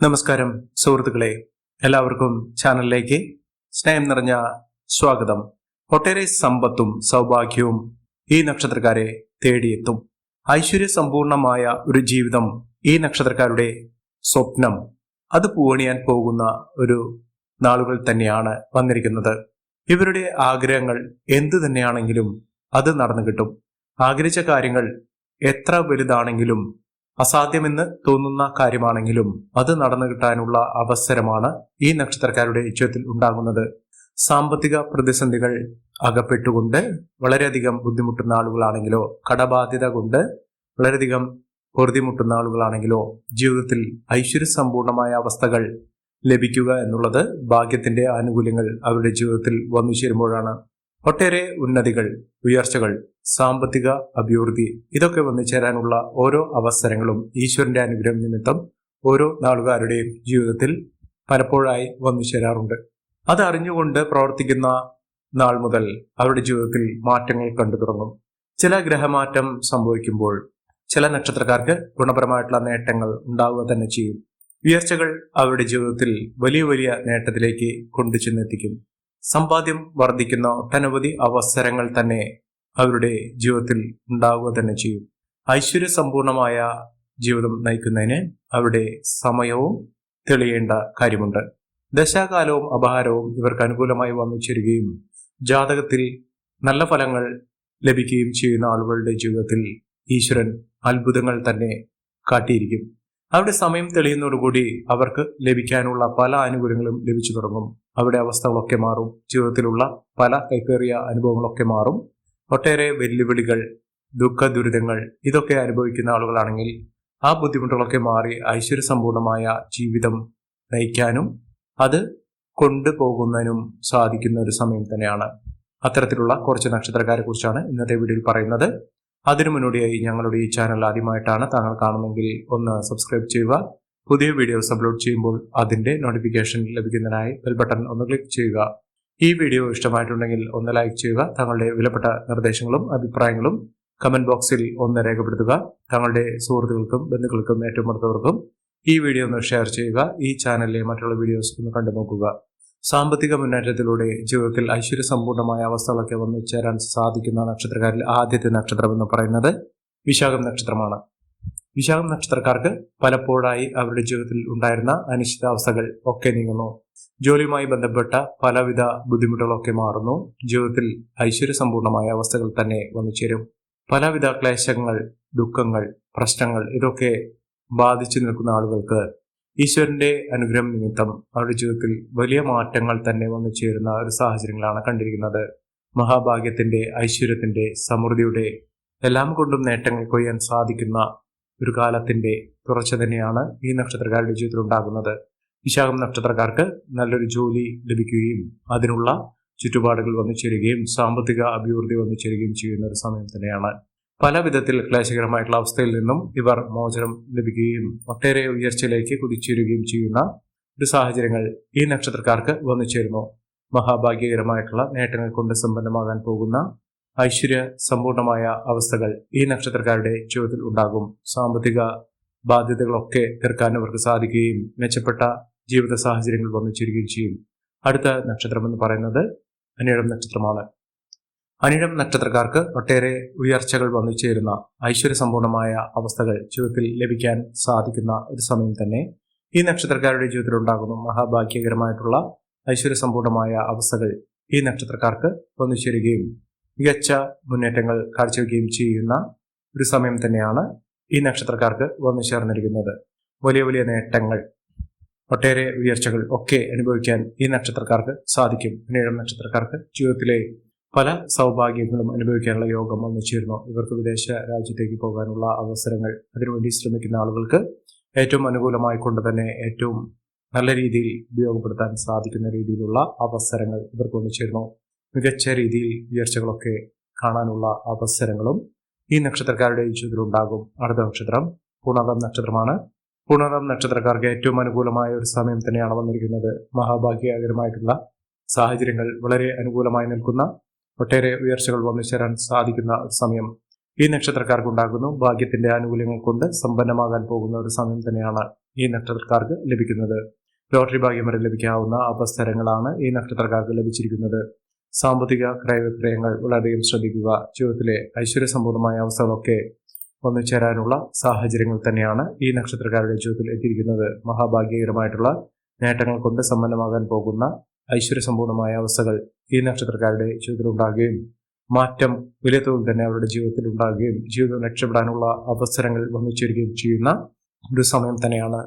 നമസ്കാരം സുഹൃത്തുക്കളെ. എല്ലാവർക്കും ചാനലിലേക്ക് സ്നേഹം നിറഞ്ഞ സ്വാഗതം. ഒട്ടേറെ സമ്പത്തും സൗഭാഗ്യവും ഈ നക്ഷത്രക്കാരെ തേടിയെത്തും. ഐശ്വര്യ സമ്പൂർണമായ ഒരു ജീവിതം ഈ നക്ഷത്രക്കാരുടെ സ്വപ്നം. അത് പൂവണിയാൻ പോകുന്ന ഒരു നാളുകൾ തന്നെയാണ് വന്നിരിക്കുന്നത്. ഇവരുടെ ആഗ്രഹങ്ങൾ എന്തു തന്നെയാണെങ്കിലും അത് നടന്നു കിട്ടും. ആഗ്രഹിച്ച കാര്യങ്ങൾ എത്ര വലുതാണെങ്കിലും അസാധ്യമെന്ന് തോന്നുന്ന കാര്യമാണെങ്കിലും അത് നടന്നു കിട്ടാനുള്ള അവസരമാണ് ഈ നക്ഷത്രക്കാരുടെ ജീവിതത്തിൽ ഉണ്ടാകുന്നത്. സാമ്പത്തിക പ്രതിസന്ധികൾ അകപ്പെട്ടുകൊണ്ട് വളരെയധികം ബുദ്ധിമുട്ടുന്ന ആളുകളാണെങ്കിലോ കടബാധ്യത കൊണ്ട് വളരെയധികം പൊറുതിമുട്ടുന്ന ആളുകളാണെങ്കിലോ ജീവിതത്തിൽ ഐശ്വര്യ സമ്പൂർണമായ അവസ്ഥകൾ ലഭിക്കുക എന്നുള്ളത് ഭാഗ്യത്തിന്റെ ആനുകൂല്യങ്ങൾ അവരുടെ ജീവിതത്തിൽ വന്നു ചേരുമ്പോഴാണ് ഒട്ടേറെ ഉന്നതികൾ ഉയർച്ചകൾ സാമ്പത്തിക അഭിവൃദ്ധി ഇതൊക്കെ വന്നു ചേരാനുള്ള ഓരോ അവസരങ്ങളും ഈശ്വരന്റെ അനുഗ്രഹം നിമിത്തം ഓരോ നാളുകാരുടെയും ജീവിതത്തിൽ പലപ്പോഴായി വന്നു ചേരാറുണ്ട്. അത് അറിഞ്ഞുകൊണ്ട് പ്രവർത്തിക്കുന്ന നാൾ മുതൽ അവരുടെ ജീവിതത്തിൽ മാറ്റങ്ങൾ കണ്ടു തുടങ്ങും. ചില ഗ്രഹമാറ്റം സംഭവിക്കുമ്പോൾ ചില നക്ഷത്രക്കാർക്ക് ഗുണപരമായിട്ടുള്ള നേട്ടങ്ങൾ ഉണ്ടാവുക തന്നെ ചെയ്യും. ഉയർച്ചകൾ അവരുടെ ജീവിതത്തിൽ വലിയ വലിയ നേട്ടത്തിലേക്ക് കൊണ്ടു ചെന്നെത്തിക്കും സമ്പാദ്യം വർദ്ധിക്കുന്ന ഒട്ടനവധി അവസരങ്ങൾ തന്നെ അവരുടെ ജീവിതത്തിൽ ഉണ്ടാവുക തന്നെ ചെയ്യും. ഐശ്വര്യ സമ്പൂർണമായ ജീവിതം നയിക്കുന്നതിന് അവരുടെ സമയവും തെളിയേണ്ട കാര്യമുണ്ട്. ദശാകാലവും അപഹാരവും ഇവർക്ക് അനുകൂലമായി വന്നു ചേരുകയും ജാതകത്തിൽ നല്ല ഫലങ്ങൾ ലഭിക്കുകയും ചെയ്യുന്ന ആളുകളുടെ ജീവിതത്തിൽ ഈശ്വരൻ അത്ഭുതങ്ങൾ തന്നെ കാട്ടിയിരിക്കും. അവരുടെ സമയം തെളിയുന്നതോടുകൂടി അവർക്ക് ലഭിക്കാനുള്ള പല ആനുകൂല്യങ്ങളും ലഭിച്ചു തുടങ്ങും. അവിടെ അവസ്ഥകളൊക്കെ മാറും. ജീവിതത്തിലുള്ള പല കൈപ്പേറിയ അനുഭവങ്ങളൊക്കെ മാറും. ഒട്ടേറെ വെല്ലുവിളികൾ ദുഃഖ ദുരിതങ്ങൾ ഇതൊക്കെ അനുഭവിക്കുന്ന ആളുകളാണെങ്കിൽ ആ ബുദ്ധിമുട്ടുകളൊക്കെ മാറി ഐശ്വര്യസമ്പൂർണമായ ജീവിതം നയിക്കാനും അത് കൊണ്ടുപോകുന്നതിനും സാധിക്കുന്ന ഒരു സമയം തന്നെയാണ്. അത്തരത്തിലുള്ള കുറച്ച് നക്ഷത്രക്കാരെ കുറിച്ചാണ് ഇന്നത്തെ വീഡിയോയിൽ പറയുന്നത്. അതിനു മുന്നോടിയായി ഞങ്ങളുടെ ഈ ചാനൽ ആദ്യമായിട്ടാണ് താങ്കൾ കാണുമെങ്കിൽ ഒന്ന് സബ്സ്ക്രൈബ് ചെയ്യുക. പുതിയ വീഡിയോസ് അപ്ലോഡ് ചെയ്യുമ്പോൾ അതിന്റെ നോട്ടിഫിക്കേഷൻ ലഭിക്കുന്നതിനായി ബെൽ ബട്ടൺ ഒന്ന് ക്ലിക്ക് ചെയ്യുക. ഈ വീഡിയോ ഇഷ്ടമായിട്ടുണ്ടെങ്കിൽ ഒന്ന് ലൈക്ക് ചെയ്യുക. താങ്കളുടെ വിലപ്പെട്ട നിർദ്ദേശങ്ങളും അഭിപ്രായങ്ങളും കമന്റ് ബോക്സിൽ ഒന്ന് രേഖപ്പെടുത്തുക. താങ്കളുടെ സുഹൃത്തുക്കൾക്കും ബന്ധുക്കൾക്കും ഏറ്റവും അടുത്തവർക്കും ഈ വീഡിയോ ഒന്ന് ഷെയർ ചെയ്യുക. ഈ ചാനലിലെ മറ്റുള്ള വീഡിയോസ് ഒന്ന് കണ്ടു നോക്കുക സാമ്പത്തിക മുന്നേറ്റത്തിലൂടെ ജീവിതത്തിൽ ഐശ്വര്യസമ്പൂർണമായ അവസ്ഥകളൊക്കെ വന്നു ചേരാൻ സാധിക്കുന്ന നക്ഷത്രക്കാരിൽ ആദ്യത്തെ നക്ഷത്രം എന്ന് പറയുന്നത് വിശാഖം നക്ഷത്രമാണ്. വിശാഖം നക്ഷത്രക്കാർക്ക് പലപ്പോഴായി അവരുടെ ജീവിതത്തിൽ ഉണ്ടായിരുന്ന അനിശ്ചിതാവസ്ഥകൾ ഒക്കെ നീങ്ങുന്നു. ജോലിയുമായി ബന്ധപ്പെട്ട പലവിധ ബുദ്ധിമുട്ടുകളൊക്കെ മാറുന്നു. ജീവിതത്തിൽ ഐശ്വര്യസമ്പൂർണമായ അവസ്ഥകൾ തന്നെ വന്നു ചേരും. പലവിധ ക്ലേശങ്ങൾ ദുഃഖങ്ങൾ പ്രശ്നങ്ങൾ ഇതൊക്കെ ബാധിച്ചു നിൽക്കുന്ന ആളുകൾക്ക് ഈശ്വരന്റെ അനുഗ്രഹം നിമിത്തം അവരുടെ ജീവിതത്തിൽ വലിയ മാറ്റങ്ങൾ തന്നെ വന്നു ചേരുന്ന ഒരു സാഹചര്യങ്ങളാണ് കണ്ടിരിക്കുന്നത്. മഹാഭാഗ്യത്തിന്റെ ഐശ്വര്യത്തിന്റെ സമൃദ്ധിയുടെ എല്ലാം കൊണ്ടും നേട്ടങ്ങൾ കൊയ്യാൻ സാധിക്കുന്ന ഒരു കാലത്തിന്റെ തുടർച്ച തന്നെയാണ് ഈ നക്ഷത്രക്കാരുടെ ജീവിതത്തിൽ ഉണ്ടാകുന്നത്. വിശാഖം നക്ഷത്രക്കാർക്ക് നല്ലൊരു ജോലി ലഭിക്കുകയും അതിനുള്ള ചുറ്റുപാടുകൾ വന്നു ചേരുകയും സാമ്പത്തിക അഭിവൃദ്ധി വന്നു ചേരുകയും ചെയ്യുന്ന ഒരു സമയം തന്നെയാണ്. പല വിധത്തിൽ ക്ലേശകരമായിട്ടുള്ള അവസ്ഥയിൽ നിന്നും ഇവർ മോചനം ലഭിക്കുകയും ഒട്ടേറെ ഉയർച്ചയിലേക്ക് കുതിച്ചേരുകയും ചെയ്യുന്ന ഒരു സാഹചര്യങ്ങൾ ഈ നക്ഷത്രക്കാർക്ക് വന്നു ചേരുന്നു. മഹാഭാഗ്യകരമായിട്ടുള്ള നേട്ടങ്ങൾ കൊണ്ട് സമ്പന്നമാകാൻ പോകുന്ന ഐശ്വര്യ സമ്പൂർണമായ അവസ്ഥകൾ ഈ നക്ഷത്രക്കാരുടെ ജീവിതത്തിൽ ഉണ്ടാകും. സാമ്പത്തിക ബാധ്യതകളൊക്കെ തീർക്കാൻ അവർക്ക് സാധിക്കുകയും മെച്ചപ്പെട്ട ജീവിത സാഹചര്യങ്ങൾ വന്നു ചേരുകയും ചെയ്യും. അടുത്ത നക്ഷത്രം എന്ന് പറയുന്നത് അനിഴം നക്ഷത്രമാണ്. അനിഴം നക്ഷത്രക്കാർക്ക് ഒട്ടേറെ ഉയർച്ചകൾ വന്നു ചേരുന്ന ഐശ്വര്യ സമ്പൂർണമായ അവസ്ഥകൾ ജീവിതത്തിൽ ലഭിക്കാൻ സാധിക്കുന്ന ഒരു സമയം തന്നെ ഈ നക്ഷത്രക്കാരുടെ ജീവിതത്തിൽ ഉണ്ടാകുന്ന മഹാഭാഗ്യകരമായിട്ടുള്ള ഐശ്വര്യസമ്പൂർണമായ അവസ്ഥകൾ ഈ നക്ഷത്രക്കാർക്ക് വന്നു ചേരുകയും മികച്ച മുന്നേറ്റങ്ങൾ കാഴ്ചവെക്കുകയും ചെയ്യുന്ന ഒരു സമയം തന്നെയാണ് ഈ നക്ഷത്രക്കാർക്ക് വന്നു ചേർന്നിരിക്കുന്നത്. വലിയ വലിയ നേട്ടങ്ങൾ ഒട്ടേറെ ഉയർച്ചകൾ ഒക്കെ അനുഭവിക്കാൻ ഈ നക്ഷത്രക്കാർക്ക് സാധിക്കും. അനേകം നക്ഷത്രക്കാർക്ക് ജീവിതത്തിലെ പല സൗഭാഗ്യങ്ങളും അനുഭവിക്കാനുള്ള യോഗം വന്നു ചേരുന്നു ഇവർക്ക് വിദേശ രാജ്യത്തേക്ക് പോകാനുള്ള അവസരങ്ങൾ അതിനുവേണ്ടി ശ്രമിക്കുന്ന ആളുകൾക്ക് ഏറ്റവും അനുകൂലമായി കൊണ്ട് തന്നെ ഏറ്റവും നല്ല രീതിയിൽ ഉപയോഗപ്പെടുത്താൻ സാധിക്കുന്ന രീതിയിലുള്ള അവസരങ്ങൾ ഇവർക്ക് വന്നു ചേരുന്നു മികച്ച രീതിയിൽ ഉയർച്ചകളൊക്കെ കാണാനുള്ള അവസരങ്ങളും ഈ നക്ഷത്രക്കാരുടെ ജീവിതത്തിലുണ്ടാകും. അടുത്ത നക്ഷത്രം പൂർണതം നക്ഷത്രമാണ്. പൂർണതം നക്ഷത്രക്കാർക്ക് ഏറ്റവും അനുകൂലമായ ഒരു സമയം തന്നെയാണ് വന്നിരിക്കുന്നത്. മഹാഭാഗ്യകരമായിട്ടുള്ള സാഹചര്യങ്ങൾ വളരെ അനുകൂലമായി നിൽക്കുന്ന ഒട്ടേറെ ഉയർച്ചകൾ വന്നു ചേരാൻ സാധിക്കുന്ന സമയം ഈ നക്ഷത്രക്കാർക്ക് ഉണ്ടാകുന്നു ഭാഗ്യത്തിന്റെ ആനുകൂല്യങ്ങൾ കൊണ്ട് സമ്പന്നമാകാൻ പോകുന്ന ഒരു സമയം തന്നെയാണ് ഈ നക്ഷത്രക്കാർക്ക് ലഭിക്കുന്നത്. ലോട്ടറി ഭാഗ്യം വരെ ലഭിക്കാവുന്ന അവസരങ്ങളാണ് ഈ നക്ഷത്രക്കാർക്ക് ലഭിച്ചിരിക്കുന്നത്. സാമ്പത്തിക ക്രയവിക്രയങ്ങൾ വളരെയധികം ശ്രദ്ധിക്കുക. ജീവിതത്തിലെ ഐശ്വര്യസമ്പൂർണമായ അവസ്ഥകളൊക്കെ വന്നു ചേരാനുള്ള സാഹചര്യങ്ങൾ തന്നെയാണ് ഈ നക്ഷത്രക്കാരുടെ ജീവിതത്തിൽ എത്തിയിരിക്കുന്നത്. മഹാഭാഗ്യകരമായിട്ടുള്ള നേട്ടങ്ങൾ കൊണ്ട് സമ്പന്നമാകാൻ പോകുന്ന ഐശ്വര്യസമ്പൂർണമായ അവസ്ഥകൾ ഈ നക്ഷത്രക്കാരുടെ ജീവിതത്തിൽ ഉണ്ടാകുകയും മാറ്റം വലിയ തോതിൽ തന്നെ അവരുടെ ജീവിതത്തിൽ ഉണ്ടാകുകയും ജീവിതം രക്ഷപ്പെടാനുള്ള അവസരങ്ങൾ വന്നു ചേരുകയും ചെയ്യുന്ന ഒരു സമയം തന്നെയാണ്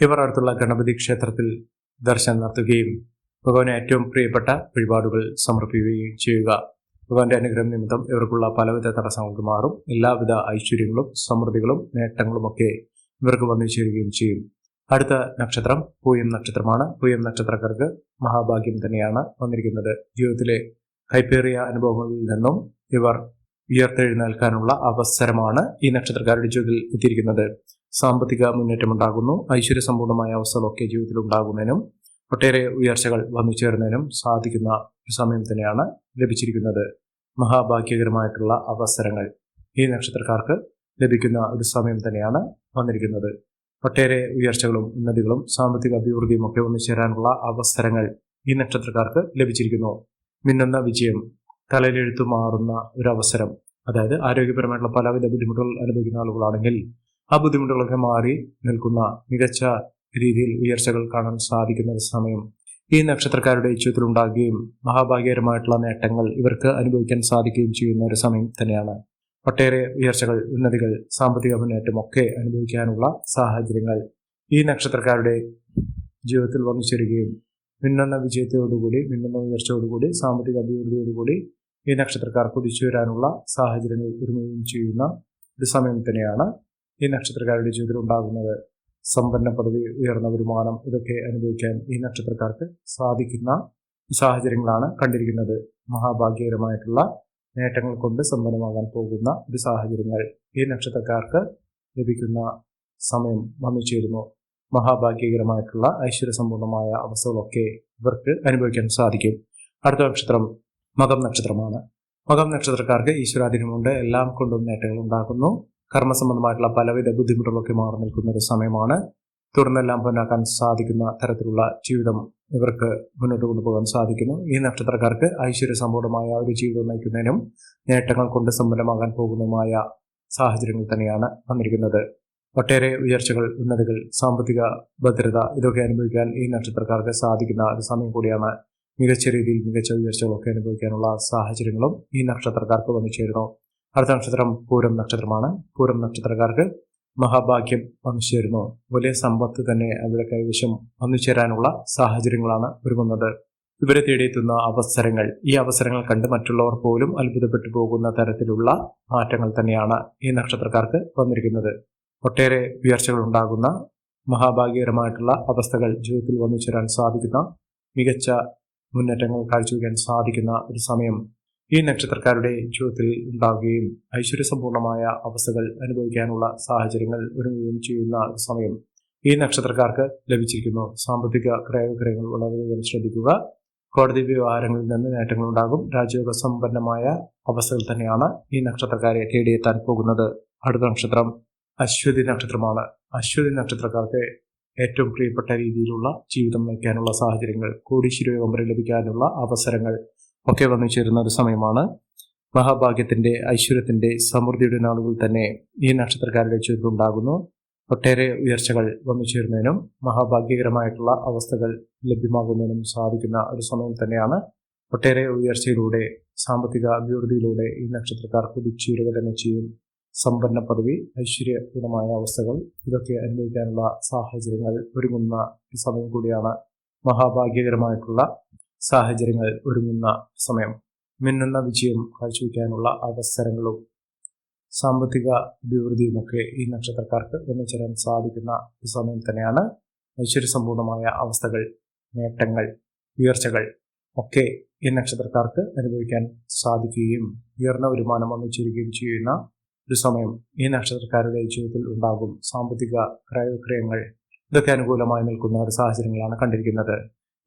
ഇവർ അടുത്തുള്ള ഗണപതി ക്ഷേത്രത്തിൽ ദർശനം നടത്തുകയും ഭഗവാന് ഏറ്റവും പ്രിയപ്പെട്ട വഴിപാടുകൾ സമർപ്പിക്കുകയും ചെയ്യുക. ഭഗവാന്റെ അനുഗ്രഹം നിമിത്തം ഇവർക്കുള്ള പലവിധ തടസ്സങ്ങൾക്ക് മാറും. എല്ലാവിധ ഐശ്വര്യങ്ങളും സമൃദ്ധികളും നേട്ടങ്ങളും ഒക്കെ ഇവർക്ക് വന്നു ചേരുകയും ചെയ്യും. അടുത്ത നക്ഷത്രം പൂയം നക്ഷത്രമാണ്. പൂയം നക്ഷത്രക്കാർക്ക് മഹാഭാഗ്യം തന്നെയാണ് വന്നിരിക്കുന്നത്. ജീവിതത്തിലെ കൈപ്പേറിയ അനുഭവങ്ങളിൽ നിന്നും ഇവർ ഉയർത്തെഴുന്നേൽക്കാനുള്ള അവസരമാണ് ഈ നക്ഷത്രക്കാരുടെ ജീവിതത്തിൽ എത്തിയിരിക്കുന്നത്. സാമ്പത്തിക മുന്നേറ്റം ഉണ്ടാകുന്നു. ഐശ്വര്യ ഐശ്വര്യസമ്പൂർണമായ അവസ്ഥകളൊക്കെ ജീവിതത്തിൽ ഉണ്ടാകുന്നതിനും ഒട്ടേറെ ഉയർച്ചകൾ വന്നു ചേർന്നതിനും സാധിക്കുന്ന ഒരു സമയം തന്നെയാണ് ലഭിച്ചിരിക്കുന്നത്. മഹാഭാഗ്യകരമായിട്ടുള്ള അവസരങ്ങൾ ഈ നക്ഷത്രക്കാർക്ക് ലഭിക്കുന്ന ഒരു സമയം തന്നെയാണ് വന്നിരിക്കുന്നത്. ഒട്ടേറെ ഉയർച്ചകളും ഉന്നതികളും സാമ്പത്തിക അഭിവൃദ്ധിയും ഒക്കെ ഒന്നിച്ചേരാനുള്ള ചേരാനുള്ള അവസരങ്ങൾ ഈ നക്ഷത്രക്കാർക്ക് ലഭിച്ചിരിക്കുന്നു. മിന്നുന്ന വിജയം തലയിലെഴുത്തു മാറുന്ന ഒരു അവസരം അതായത് ആരോഗ്യപരമായിട്ടുള്ള പലവിധ ബുദ്ധിമുട്ടുകൾ അനുഭവിക്കുന്ന ആളുകളാണെങ്കിൽ ആ ബുദ്ധിമുട്ടുകളൊക്കെ മാറി നിൽക്കുന്ന മികച്ച രീതിയിൽ ഉയർച്ചകൾ കാണാൻ സാധിക്കുന്ന ഒരു സമയം ഈ നക്ഷത്രക്കാരുടെ ജീവിതത്തിൽ ഉണ്ടാകുകയും മഹാഭാഗ്യകരമായിട്ടുള്ള നേട്ടങ്ങൾ ഇവർക്ക് അനുഭവിക്കാൻ സാധിക്കുകയും ചെയ്യുന്ന ഒരു സമയം തന്നെയാണ്. ഒട്ടേറെ ഉയർച്ചകൾ ഉന്നതികൾ സാമ്പത്തിക മുന്നേറ്റം ഒക്കെ അനുഭവിക്കാനുള്ള സാഹചര്യങ്ങൾ ഈ നക്ഷത്രക്കാരുടെ ജീവിതത്തിൽ വന്നു ചേരുകയും മിന്നുന്ന വിജയത്തോടുകൂടി മിന്നുന്ന ഉയർച്ചയോടുകൂടി സാമ്പത്തിക അഭിവൃദ്ധിയോടുകൂടി ഈ നക്ഷത്രക്കാർ കുതിച്ചു വരാനുള്ള സാഹചര്യങ്ങൾ ഒരുങ്ങുകയും ചെയ്യുന്ന ഒരു സമയം തന്നെയാണ് ഈ നക്ഷത്രക്കാരുടെ ജീവിതത്തിൽ ഉണ്ടാകുന്നത്. സമ്പന്ന പദവി ഉയർന്ന വരുമാനം ഇതൊക്കെ അനുഭവിക്കാൻ ഈ നക്ഷത്രക്കാർക്ക് സാധിക്കുന്ന സാഹചര്യങ്ങളാണ് കണ്ടിരിക്കുന്നത്. മഹാഭാഗ്യകരമായിട്ടുള്ള നേട്ടങ്ങൾ കൊണ്ട് സമ്പന്നമാകാൻ പോകുന്ന ഒരു സാഹചര്യങ്ങൾ ഈ നക്ഷത്രക്കാർക്ക് ലഭിക്കുന്ന സമയം വന്നു ചേരുന്നു. മഹാഭാഗ്യകരമായിട്ടുള്ള ഐശ്വര്യസമ്പൂർണമായ അവസ്ഥകളൊക്കെ ഇവർക്ക് അനുഭവിക്കാൻ സാധിക്കും. അടുത്ത നക്ഷത്രം മകം നക്ഷത്രമാണ്. മകം നക്ഷത്രക്കാർക്ക് ഈശ്വരാധീനമുണ്ട്. എല്ലാം കൊണ്ടും നേട്ടങ്ങൾ ഉണ്ടാക്കുന്നു കർമ്മസംബന്ധമായിട്ടുള്ള പലവിധ ബുദ്ധിമുട്ടുകളൊക്കെ മാറി നിൽക്കുന്ന ഒരു സമയമാണ്. തുടർന്നെല്ലാം പൊന്നാക്കാൻ സാധിക്കുന്ന തരത്തിലുള്ള ജീവിതം ഇവർക്ക് മുന്നോട്ട് കൊണ്ടുപോകാൻ സാധിക്കുന്നു. ഈ നക്ഷത്രക്കാർക്ക് ഐശ്വര്യ സമ്പൂർണമായ ഒരു ജീവിതം നയിക്കുന്നതിനും നേട്ടങ്ങൾ കൊണ്ട് സമ്പന്നമാകാൻ പോകുന്നതുമായ സാഹചര്യങ്ങൾ തന്നെയാണ് വന്നിരിക്കുന്നത്. ഒട്ടേറെ ഉയർച്ചകൾ ഉന്നതികൾ സാമ്പത്തിക ഭദ്രത ഇതൊക്കെ അനുഭവിക്കാൻ ഈ നക്ഷത്രക്കാർക്ക് സാധിക്കുന്ന ഒരു സമയം കൂടിയാണ്. മികച്ച രീതിയിൽ മികച്ച ഉയർച്ചകളൊക്കെ അനുഭവിക്കാനുള്ള സാഹചര്യങ്ങളും ഈ നക്ഷത്രക്കാർക്ക് വന്നു ചേരുന്നു. അടുത്ത നക്ഷത്രം പൂരം നക്ഷത്രമാണ്. പൂരം നക്ഷത്രക്കാർക്ക് മഹാഭാഗ്യം വന്നു ചേരുന്നു വലിയ സമ്പത്ത് തന്നെ അവരുടെ കൈവശം വന്നു ചേരാനുള്ള സാഹചര്യങ്ങളാണ് ഒരുങ്ങുന്നത്. ഇവരെ തേടിയെത്തുന്ന അവസരങ്ങൾ ഈ അവസരങ്ങൾ കണ്ട് മറ്റുള്ളവർ പോലും അത്ഭുതപ്പെട്ടു പോകുന്ന തരത്തിലുള്ള മാറ്റങ്ങൾ തന്നെയാണ് ഈ നക്ഷത്രക്കാർക്ക് വന്നിരിക്കുന്നത്. ഒട്ടേറെ ഉയർച്ചകൾ ഉണ്ടാകുന്ന മഹാഭാഗ്യകരമായിട്ടുള്ള അവസ്ഥകൾ ജീവിതത്തിൽ വന്നു ചേരാൻ സാധിക്കുന്ന മികച്ച മുന്നേറ്റങ്ങൾ കാഴ്ചവെക്കാൻ സാധിക്കുന്ന ഒരു സമയം ഈ നക്ഷത്രക്കാരുടെ ജീവിതത്തിൽ ഉണ്ടാവുകയും ഐശ്വര്യസമ്പൂർണമായ അവസ്ഥകൾ അനുഭവിക്കാനുള്ള സാഹചര്യങ്ങൾ ഒരുങ്ങുകയും ചെയ്യുന്ന സമയം ഈ നക്ഷത്രക്കാർക്ക് ലഭിച്ചിരിക്കുന്നു. സാമ്പത്തിക ക്രയവിക്രയങ്ങൾ വളരെയധികം ശ്രദ്ധിക്കുക. കോടതി വ്യവഹാരങ്ങളിൽ നിന്ന് നേട്ടങ്ങൾ ഉണ്ടാകും. രാജ്യോഗ സമ്പന്നമായ അവസ്ഥകൾ തന്നെയാണ് ഈ നക്ഷത്രക്കാരെ തേടിയെത്താൻ പോകുന്നത്. അടുത്ത നക്ഷത്രം അശ്വതി നക്ഷത്രമാണ്. അശ്വതി നക്ഷത്രക്കാർക്ക് ഏറ്റവും പ്രിയപ്പെട്ട രീതിയിലുള്ള ജീവിതം നയിക്കാനുള്ള സാഹചര്യങ്ങൾ കോടീശ്വരയോഗം വരെ ലഭിക്കാനുള്ള അവസരങ്ങൾ ഒക്കെ വന്നു ചേരുന്ന ഒരു സമയമാണ്. മഹാഭാഗ്യത്തിന്റെ ഐശ്വര്യത്തിന്റെ സമൃദ്ധിയുടെ നാളുകൾ തന്നെ ഈ നക്ഷത്രക്കാരുടെ ചുരുണ്ടാകുന്നു ഒട്ടേറെ ഉയർച്ചകൾ വന്നു ചേരുന്നതിനും മഹാഭാഗ്യകരമായിട്ടുള്ള അവസ്ഥകൾ ലഭ്യമാകുന്നതിനും സാധിക്കുന്ന ഒരു സമയം തന്നെയാണ്. ഒട്ടേറെ ഉയർച്ചയിലൂടെ സാമ്പത്തിക അഭിവൃദ്ധിയിലൂടെ ഈ നക്ഷത്രക്കാർ കുതിച്ചുയരുക തന്നെ ചെയ്യും. സമ്പന്ന പദവി ഐശ്വര്യപൂർണമായ അവസ്ഥകൾ ഇതൊക്കെ അനുഭവിക്കാനുള്ള സാഹചര്യങ്ങൾ ഒരുങ്ങുന്ന സമയം കൂടിയാണ് മഹാഭാഗ്യകരമായിട്ടുള്ള സാഹചര്യങ്ങൾ ഒരുങ്ങുന്ന സമയം മിന്നുന്ന വിജയം കാഴ്ചവെക്കാനുള്ള അവസരങ്ങളും സാമ്പത്തിക അഭിവൃദ്ധിയുമൊക്കെ ഈ നക്ഷത്രക്കാർക്ക് ഒന്നിച്ചേരാൻ സാധിക്കുന്ന സമയം തന്നെയാണ്. ഐശ്വര്യസമ്പൂർണമായ അവസ്ഥകൾ നേട്ടങ്ങൾ ഉയർച്ചകൾ ഒക്കെ ഈ നക്ഷത്രക്കാർക്ക് അനുഭവിക്കാൻ സാധിക്കുകയും ഉയർന്ന വരുമാനം ഒന്നിച്ചിരിക്കുകയും ചെയ്യുന്ന ഒരു സമയം ഈ നക്ഷത്രക്കാരുടെ ജീവിതത്തിൽ ഉണ്ടാകും. സാമ്പത്തിക ക്രയവിക്രയങ്ങൾ ഇതൊക്കെ അനുകൂലമായി നിൽക്കുന്ന ഒരു സാഹചര്യങ്ങളാണ് കണ്ടിരിക്കുന്നത്.